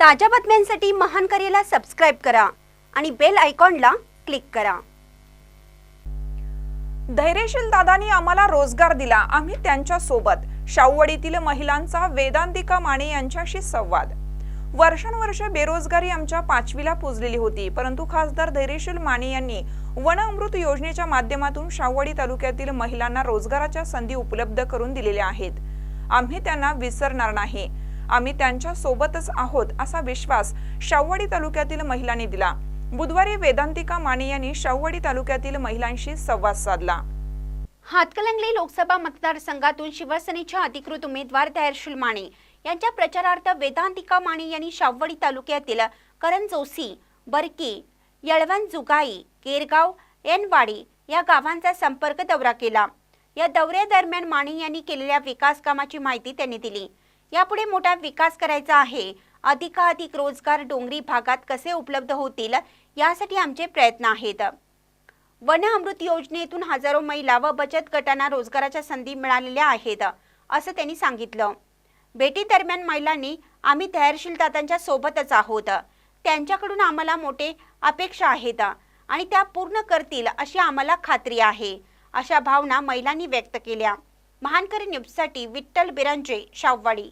ताज्या बातम्यांसाठी महान करेला सबस्क्राईब करा आणि बेल आयकॉनला क्लिक करा. धैर्यशील दादांनी आम्हाला रोजगार दिला. आम्ही त्यांच्यासोबत. शाहूवाडीतील महिलांचा वेदांतिका माने यांच्याशी संवाद. वर्षानुवर्ष बेरोजगारी आमच्या पाचवीला पोचलेली होती. परंतु खासदार धैर्यशील माने यांनी वन अमृत योजनेच्या माध्यमातून शाहवाडी तालुक्यातील महिलांना रोजगाराच्या संधी उपलब्ध करून दिलेल्या आहेत. आम्ही त्यांना विसरणार नाही. आम्ही त्यांच्या सोबतच आहोत असा विश्वास शाहूवाडी तालुक्यातील महिलांनी दिला. बुधवारी वेदांतिका माने यांनी शाहूवाडी तालुक्यातील महिलांशी संवाद साधला. हातकलंगले लोकसभा मतदारसंघातून शिवसेनेच्या अधिकृत उमेदवार तयारशील माने यांच्या प्रचारार्थ वेदांतिका माने यांनी शावडी तालुक्यातील करण जोशी बरकी यळवण जुगाई केरगाव एनवाडी या गावांचा संपर्क दौरा केला. या दौऱ्यादरम्यान माने यांनी केलेल्या विकास कामाची माहिती त्यांनी दिली. यापुढे मोठा विकास करायचा आहे. अधिकाधिक रोजगार डोंगरी भागात कसे उपलब्ध होतील यासाठी आमचे प्रयत्न आहेत. वन अमृत योजनेतून हजारो महिला व बचत गटांना रोजगाराच्या संधी मिळालेल्या आहेत असं त्यांनी सांगितलं. भेटी दरम्यान महिलांनी आम्ही धैर्यशील दादांच्या सोबतच आहोत. त्यांच्याकडून आम्हाला मोठे अपेक्षा आहेत आणि त्या पूर्ण करतील अशी आम्हाला खात्री आहे अशा भावना महिलांनी व्यक्त केल्या. महानकरी न्यूजसाठी विठ्ठल बिरांजे शाववाडी